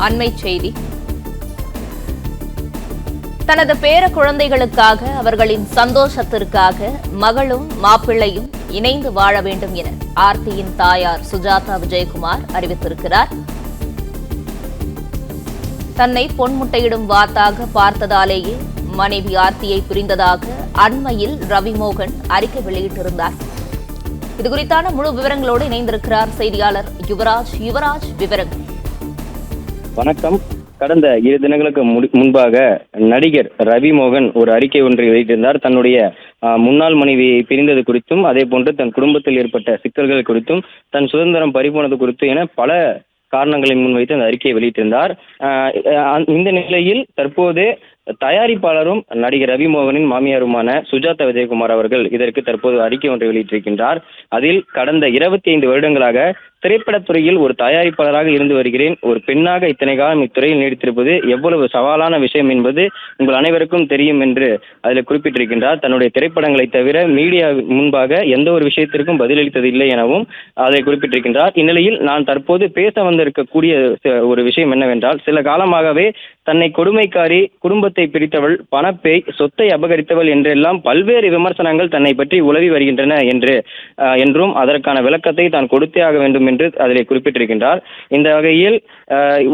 அண்மை செய்தி. தனது பேர குழந்தைகளுக்காக அவர்களின் சந்தோஷத்திற்காக மகளும் மாப்பிள்ளையும் இணைந்து வாழ வேண்டும் என ஆர்த்தியின் தாயார் சுஜாதா விஜயகுமார் அறிவித்திருக்கிறார். தன்னை பொன்முட்டையிடும் வாத்தாக பார்த்ததாலேயே மனைவி ஆர்த்தியை புரிந்ததாக அண்மையில் ரவிமோகன் அறிக்கை வெளியிட்டிருந்தார். இதுகுறித்தான முழு விவரங்களோடு இணைந்திருக்கிறார் செய்தியாளர் யுவராஜ். யுவராஜ் விவரங்கள். வணக்கம். கடந்த இரு தினங்களுக்கு முன்பாக நடிகர் ரவி மோகன் ஒரு அறிக்கை ஒன்றை வெளியிட்டிருந்தார். தன்னுடைய முன்னாள் மனைவியை பிரிந்தது குறித்தும் அதே போன்று தன் குடும்பத்தில் ஏற்பட்ட சிக்கல்கள் குறித்தும் தன் சுதந்திரம் பறிபோனது குறித்து என பல காரணங்களை முன்வைத்து அந்த அறிக்கையை வெளியிட்டிருந்தார். இந்த நிலையில் தற்போது தயாரிப்பாளரும் நடிகர் ரவி மோகனின் மாமியாருமான சுஜாதா விஜயகுமார் அவர்கள் இதற்கு தற்போது அறிக்கை ஒன்றை வெளியிட்டிருக்கின்றார். அதில் கடந்த இருபத்தி ஐந்து வருடங்களாக திரைப்படத்துறையில் ஒரு தயாரிப்பாளராக இருந்து வருகிறேன். ஒரு பெண்ணாக இத்தனை காலம் இத்துறையில் நீடித்திருப்பது எவ்வளவு சவாலான விஷயம் என்பது உங்கள் அனைவருக்கும் தெரியும் என்று அதில் குறிப்பிட்டிருக்கின்றார். தன்னுடைய திரைப்படங்களை தவிர மீடியா முன்பாக எந்த ஒரு விஷயத்திற்கும் பதிலளித்தது இல்லை எனவும் அதை குறிப்பிட்டிருக்கின்றார். இந்நிலையில் நான் தற்போது பேச வந்திருக்கக்கூடிய ச- ஒரு விஷயம் என்னவென்றால் சில காலமாகவே தன்னை கொடுமைக்காரி குடும்பத்தை பிரித்தவள் பணப்பேய் சொத்தை அபகரித்தவள் என்றெல்லாம் பல்வேறு விமர்சனங்கள் தன்னை பற்றி உலவி வருகின்றன என்று என்றும் அதற்கான விளக்கத்தை தான் கொடுத்தே ஆக வேண்டும் என்று அதில் குறிப்பிட்டிருக்கின்றார். இந்த வகையில்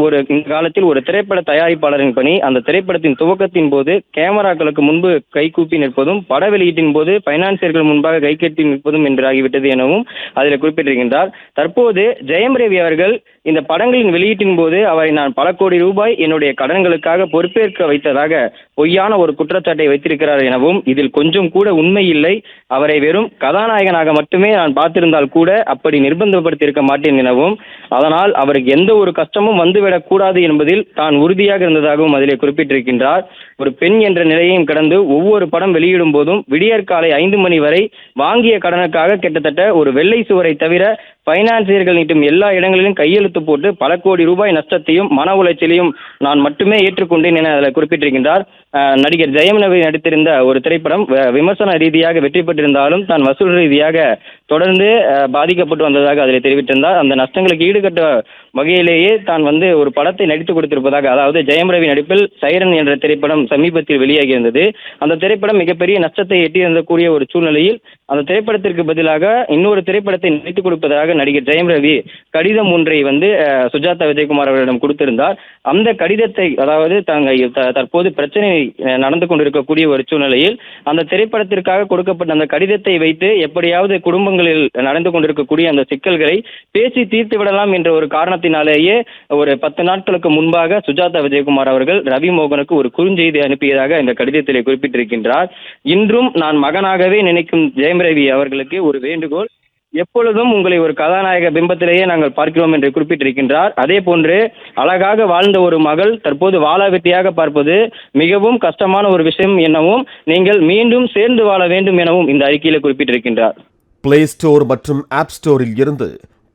ஒரு இந்த காலத்தில் ஒரு திரைப்பட தயாரிப்பாளரின் பணி அந்த திரைப்படத்தின் துவக்கத்தின் போது கேமராக்களுக்கு முன்பு கைகூப்பி நிற்பதும் பட வெளியீட்டின் போது பைனான்சியர்கள் முன்பாக கை கட்டி நிற்பதும் என்றாகிவிட்டது எனவும் அதில் குறிப்பிட்டிருக்கின்றார். தற்போது ஜெயம் ரவி அவர்கள் இந்த படங்களின் வெளியீட்டின் போது அவரை நான் பல கோடி ரூபாய் என்னுடைய கடன்களுக்காக பொறுப்பேற்க வைத்ததாக பொய்யான ஒரு குற்றச்சாட்டை வைத்திருக்கிறார் எனவும் இதில் கொஞ்சம் கூட உண்மை இல்லை. அவரை வெறும் கதாநாயகனாக மட்டுமே நான் பார்த்திருந்தால் கூட அப்படி நிர்பந்தப்படுத்தியிருக்க மாட்டேன் எனவும். அதனால் அவருக்கு எந்த ஒரு கஷ்டமும் வந்துவிடக் கூடாது என்பதில் தான் உறுதியாக இருந்ததாகவும் அதிலே குறிப்பிட்டிருக்கின்றார். ஒரு பெண் என்ற நிலையையும் கடந்து ஒவ்வொரு படம் வெளியிடும் போதும் விடியற்காலை ஐந்து மணி வரை வாங்கிய கடனுக்காக கிட்டத்தட்ட ஒரு வெள்ளை சுவரை தவிர பைனான்சியர்கள் நீட்டும் எல்லா இடங்களிலும் கையெழுத்து போட்டு பல கோடி ரூபாய் நஷ்டத்தையும் மன உளைச்சலையும் நான் மட்டுமே ஏற்றுக்கொண்டேன் என அதில் குறிப்பிட்டிருக்கின்றார். நடிகர் ஜெயம் ரவி நடித்திருந்த ஒரு திரைப்படம் விமர்சன ரீதியாக வெற்றி பெற்றிருந்தாலும் தான் வசூல் ரீதியாக தொடர்ந்து பாதிக்கப்பட்டு வந்ததாக அதில் தெரிவித்திருந்தார். அந்த நஷ்டங்களுக்கு ஈடுகட்ட வகையிலேயே தான் வந்து ஒரு படத்தை நடித்து கொடுத்திருப்பதாக அதாவது ஜெயம் ரவி நடிப்பில் சைரன் என்ற திரைப்படம் சமீபத்தில் வெளியாகி இருந்தது அந்த திரைப்படம் மிகப்பெரிய நஷ்டத்தை எட்டியிருந்தக்கூடிய ஒரு சூழ்நிலையில் அந்த திரைப்படத்திற்கு பதிலாக இன்னொரு திரைப்படத்தை நடித்துக் கொடுப்பதாக நடிகர் ஜெயம் ரவி கடிதம் ஒன்றை வந்து சுஜாதா விஜயகுமார் அவர்களிடம் கொடுத்திருந்தார். அந்த கடிதத்தை அதாவது தாங்கள் தற்போது பிரச்சனை நடந்து கொண்டிருக்கக்கூடிய ஒரு சூழ்நிலையில் அந்த திரைப்படத்திற்காக கொடுக்கப்பட்ட அந்த கடிதத்தை வைத்து எப்படியாவது குடும்பங்களில் நடந்து கொண்டிருக்கக்கூடிய அந்த சிக்கல்களை பேசி தீர்த்து விடலாம் என்ற ஒரு காரணத்தினாலேயே ஒரு பத்து நாட்களுக்கு முன்பாக சுஜாதா விஜயகுமார் அவர்கள் ரவி மோகனுக்கு ஒரு குறுஞ்செய்தி அனுப்பியதாக இந்த கடிதத்திலே குறிப்பிட்டிருக்கின்றார். இன்றும் நான் மகனாகவே நினைக்கும் ஜெயம் ரவி அவர்களுக்கு ஒரு வேண்டுகோள். எப்பொழுதும் உங்களை ஒரு கதாநாயக பிம்பத்திலேயே நாங்கள் பார்க்கிறோம் என்று குறிப்பிட்டிருக்கின்றார். அதே போன்று அழகாக வாழ்ந்த ஒரு மகள் தற்போது வாழாவெட்டியாக பார்ப்பது மிகவும் கஷ்டமான ஒரு விஷயம் எனவும் நீங்கள் மீண்டும் சேர்ந்து வாழ வேண்டும் எனவும் இந்த அறிக்கையில் குறிப்பிட்டிருக்கின்றார். பிளே ஸ்டோர் மற்றும் ஆப் ஸ்டோரில் இருந்து